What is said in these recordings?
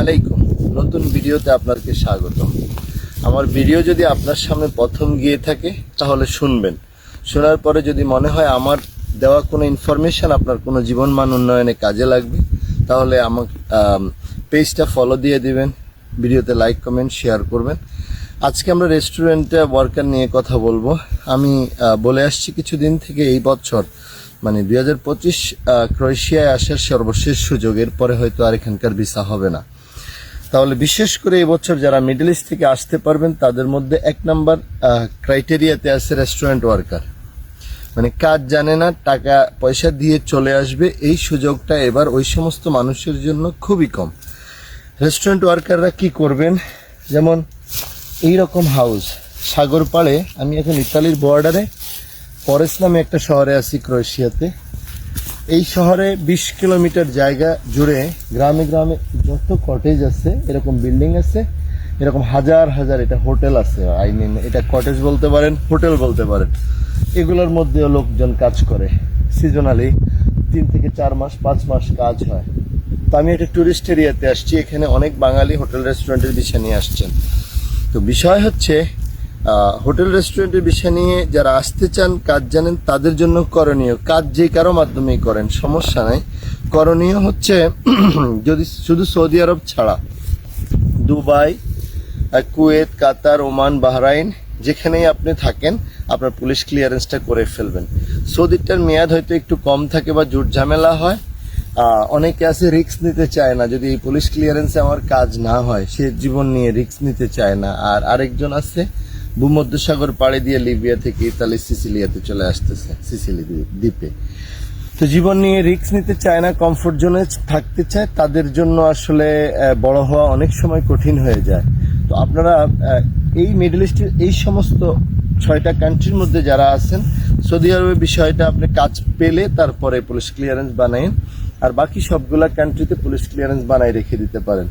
আলাইকুম। নতুন ভিডিওতে আপনাকে স্বাগত আমার ভিডিও যদি আপনার সামনে প্রথম গিয়ে থাকে, তাহলে শুনবেন। শোনার পরে যদি মনে হয় আমার দেওয়া কোনো ইনফরমেশন আপনার কোনো জীবন মান উন্নয়নে কাজে লাগবে, তাহলে আমার পেজটা ফলো দিয়ে দিবেন, ভিডিওতে লাইক কমেন্ট শেয়ার করবেন। আজকে আমরা রেস্টুরেন্টে ওয়ার্কার নিয়ে কথা বলব। আমি বলে আসছি কিছুদিন থেকে এই বছর মানে দুই হাজার পঁচিশ ক্রোয়েশিয়ায় আসার সর্বশেষ সুযোগ, এরপরে হয়তো আর এখানকার ভিসা হবে না। তাহলে বিশেষ করে এই বছর যারা মিডল ইস্ট থেকে আসতে পারবেন, তাদের মধ্যে এক নাম্বার ক্রাইটেরিয়াতে আছে রেস্টুরেন্ট ওয়ার্কার মানে কাজ জানে না, টাকা, পয়সা দিয়ে চলে আসবে, এই সুযোগটা এবার ওই সমস্ত মানুষের জন্য খুবই কম। রেস্টুরেন্ট ওয়ার্কাররা কি করবেন? যেমন এই রকম হাউস সাগর পাড়ে আমি এখন ইতালির বর্ডারে পরেস নামে একটা শহরে আছি ক্রোয়েশিয়াতে। এই শহরে বিশ কিলোমিটার জায়গা জুড়ে গ্রামে গ্রামে যত কটেজ আছে, এরকম বিল্ডিং আছে, এরকম হাজার হাজার এটা হোটেল আছে। আই মিন এটা কটেজ বলতে পারেন হোটেল বলতে পারেন। এগুলোর মধ্যেও লোকজন কাজ করে। সিজনালি তিন থেকে চার মাস, পাঁচ মাস কাজ হয়। তো আমি একটা ট্যুরিস্ট এরিয়াতে আসছি, এখানে অনেক বাঙালি হোটেল রেস্টুরেন্টের বিষয় নিয়ে আসছেন। তো বিষয় হচ্ছে হোটেল রেস্টুরেন্টের বিষয় নিয়ে যারা আসতে চান, কাজ জানেন, তাদের জন্য করণীয় কাজ যে কারও মাধ্যমেই করেন, সমস্যা নাই। করণীয় হচ্ছে, যদি শুধু সৌদি আরব ছাড়া, Dubai Kuwait, Qatar, Oman, Bahrain, যেখানেই আপনি থাকেন, আপনার পুলিশ ক্লিয়ারেন্সটা করে ফেলবেন। সৌদিটার মেয়াদ হয়তো একটু কম থাকে বা জুট ঝামেলা হয়। অনেকে আছে রিস্ক নিতে চায় না। যদি এই পুলিশ ক্লিয়ারেন্সে আমার কাজ না হয়, সে জীবন নিয়ে রিস্ক নিতে চায় না। আর আরেকজন আছে ভূমধ্যসাগর পাড়ে দিয়ে লিবিয়া থেকে ইতালি সিসিলিয়াতে চলে আসতেছে, সিসিলি দ্বীপ- তো জীবন নিয়ে রিস্ক নিতে চায় না কমফোর্ট জোনে থাকতে চায়, তাদের জন্য আসলে বড় হওয়া অনেক সময় কঠিন হয়ে যায়। তো আপনারা এই মিডল ইস্টের এই সমস্ত ছয়টা কান্ট্রির মধ্যে যারা আছেন সৌদি আরবের বিষয়টা আপনি কাজ পেলে তারপরে পুলিশ ক্লিয়ারেন্স বানায়েন আর বাকি সবগুলা কান্ট্রিতে পুলিশ ক্লিয়ারেন্স বানাই রেখে দিতে পারেন।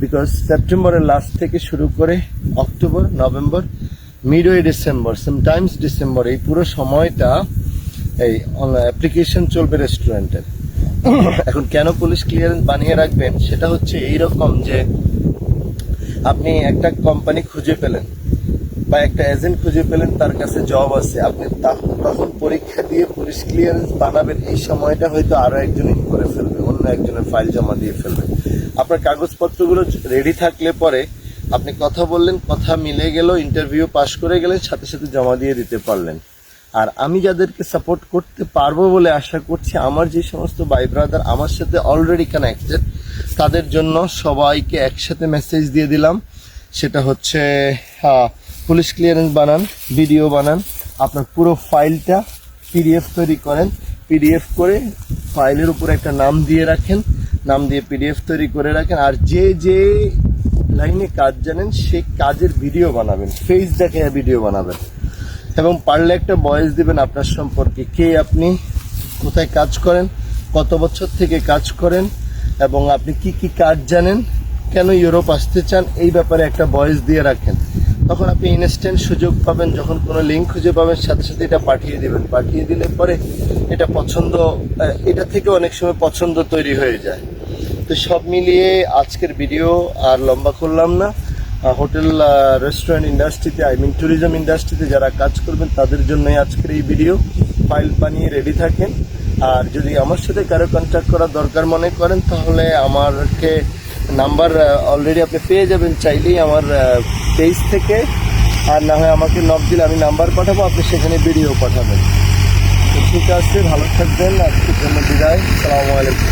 বিকজ সেপ্টেম্বরের লাস্ট থেকে শুরু করে October November midway December sometimes December, এই পুরো সময়টা এই অ্যাপ্লিকেশন চলবে রেস্টুরেন্টের এখন কেন পুলিশ ক্লিয়ারেন্স বানিয়ে রাখবেন? সেটা হচ্ছে এই রকম যে আপনি একটা কোম্পানি খুঁজে পেলেন বা একটা এজেন্ট খুঁজে পেলেন, তার কাছে জব আছে। আপনি তখন পরীক্ষা দিয়ে পুলিশ ক্লিয়ারেন্স বানাবেন, এই সময়টা হয়তো আরও একজন ইন করে ফেলবে, অন্য একজনের ফাইল জমা দিয়ে ফেলবে। আপনার কাগজপত্রগুলো রেডি থাকলে পরে আপনি কথা বললেন, কথা মিলে গেল ইন্টারভিউ পাশ করে গেলেন, সাথে সাথে জমা দিয়ে দিতে পারলেন। আর আমি যাদেরকে সাপোর্ট করতে পারব বলে আশা করছি, আমার যে সমস্ত ভাই ব্রাদার আমার সাথে অলরেডি কানেক্টেড তাদের জন্য সবাইকে একসাথে মেসেজ দিয়ে দিলাম। সেটা হচ্ছে পুলিশ ক্লিয়ারেন্স বানান ভিডিও বানান, আপনার পুরো ফাইলটা পিডিএফ তৈরি করেন পিডিএফ করে ফাইলের উপরে একটা নাম দিয়ে রাখেন, নাম দিয়ে পিডিএফ তৈরি করে রাখেন, আর যে যে লাইনে কাজ জানেন সেই কাজের ভিডিও বানাবেন ফেস দেখে ভিডিও বানাবেন। এবং পারলে একটা বয়স দিবেন আপনার সম্পর্কে, কে আপনি, কোথায় কাজ করেন, কত বছর থেকে কাজ করেন, এবং আপনি কি কি কাজ জানেন, কেন ইউরোপ আসতে চান, এই ব্যাপারে একটা বয়স দিয়ে রাখেন। তখন আপনি ইনস্ট্যান্ট সুযোগ পাবেন, যখন কোনো লিঙ্ক খুঁজে পাবেন, সাথে সাথে এটা পাঠিয়ে দেবেন। পাঠিয়ে দিলে পরে এটা পছন্দ এটা থেকে অনেক সময় পছন্দ তৈরি হয়ে যায়। তো সব মিলিয়ে আজকের ভিডিও আর লম্বা করলাম না। হোটেল রেস্টুরেন্ট ইন্ডাস্ট্রিতে আই মিন ট্যুরিজম ইন্ডাস্ট্রিতে যারা কাজ করবেন, তাদের জন্যই আজকের এই ভিডিও ফাইল বানিয়ে রেডি থাকেন। আর যদি আমার সাথে কারও কন্ট্যাক্ট করার দরকার মনে করেন, তাহলে আমারকে নাম্বার অলরেডি আপনি পেয়ে যাবেন। চাইলেই আমার পেজ থেকে। আর না হয় আমাকে নক দিলে আমি নাম্বার পাঠাবো, আপনি সেখানে ভিডিও পাঠাবেন। ঠিক আছে, ভালো থাকবেন। আজকের জন্য বিদায়। সালামু আলাইকুম।